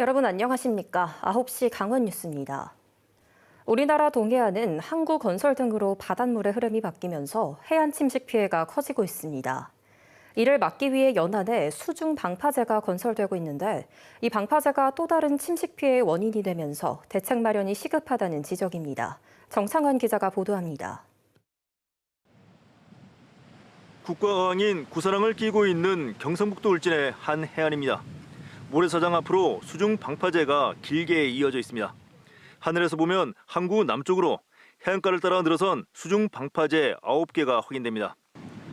여러분 안녕하십니까? 9시 강원 뉴스입니다. 우리나라 동해안은 항구 건설 등으로 바닷물의 흐름이 바뀌면서 해안 침식 피해가 커지고 있습니다. 이를 막기 위해 연안에 수중 방파제가 건설되고 있는데 이 방파제가 또 다른 침식 피해의 원인이 되면서 대책 마련이 시급하다는 지적입니다. 정창환 기자가 보도합니다. 국가어항인 구사랑을 끼고 있는 경상북도 울진의 한 해안입니다. 모래사장 앞으로 수중 방파제가 길게 이어져 있습니다. 하늘에서 보면 항구 남쪽으로 해안가를 따라 늘어선 수중 방파제 9개가 확인됩니다.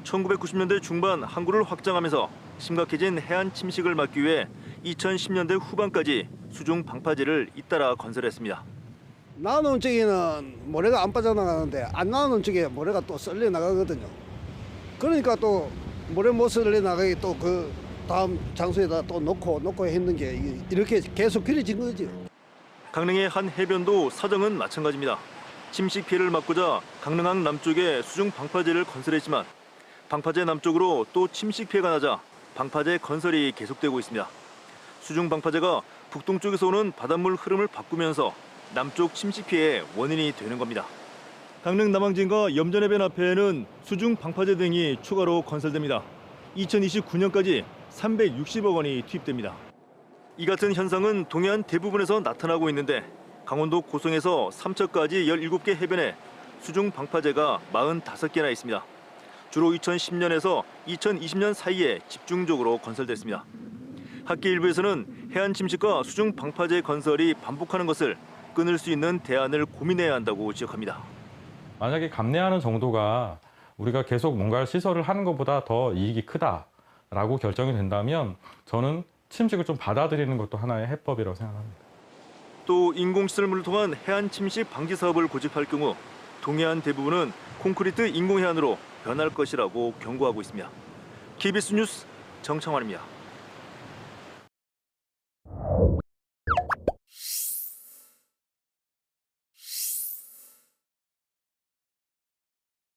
1990년대 중반 항구를 확장하면서 심각해진 해안 침식을 막기 위해 2010년대 후반까지 수중 방파제를 잇따라 건설했습니다. 나오는 쪽에는 모래가 안 빠져나가는데 안 나오는 쪽에 모래가 또 썰려 나가거든요. 그러니까 또 모래 못 썰려 나가게 또그 다음 장소에다 또 놓고 놓고 했는 게 이- 이렇게 계속 길어진 거죠. 강릉의 한 해변도 사정은 마찬가지입니다. 침식 피해를 막고자 강릉항 남쪽에 수중 방파제를 건설했지만 방파제 남쪽으로 또 침식 피해가 나자 방파제 건설이 계속되고 있습니다. 수중 방파제가 북동쪽에서 오는 바닷물 흐름을 바꾸면서 남쪽 침식 피해의 원인이 되는 겁니다. 강릉 남항진과 염전해변 앞에는 수중 방파제 등이 추가로 건설됩니다. 2029년까지 360억 원이 투입됩니다. 이 같은 현상은 동해안 대부분에서 나타나고 있는데 강원도 고성에서 삼척까지 17개 해변에 수중 방파제가 45개나 있습니다. 주로 2010년에서 2020년 사이에 집중적으로 건설됐습니다. 학계 일부에서는 해안 침식과 수중 방파제 건설이 반복하는 것을 끊을 수 있는 대안을 고민해야 한다고 지적합니다. 만약에 감내하는 정도가 우리가 계속 뭔가 시설을 하는 것보다 더 이익이 크다 라고 결정이 된다면 저는 침식을 좀 받아들이는 것도 하나의 해법이라고 생각합니다. 또 인공시설물을 통한 해안 침식 방지 사업을 고집할 경우 동해안 대부분은 콘크리트 인공해안으로 변할 것이라고 경고하고 있습니다. KBS 뉴스 정창환입니다.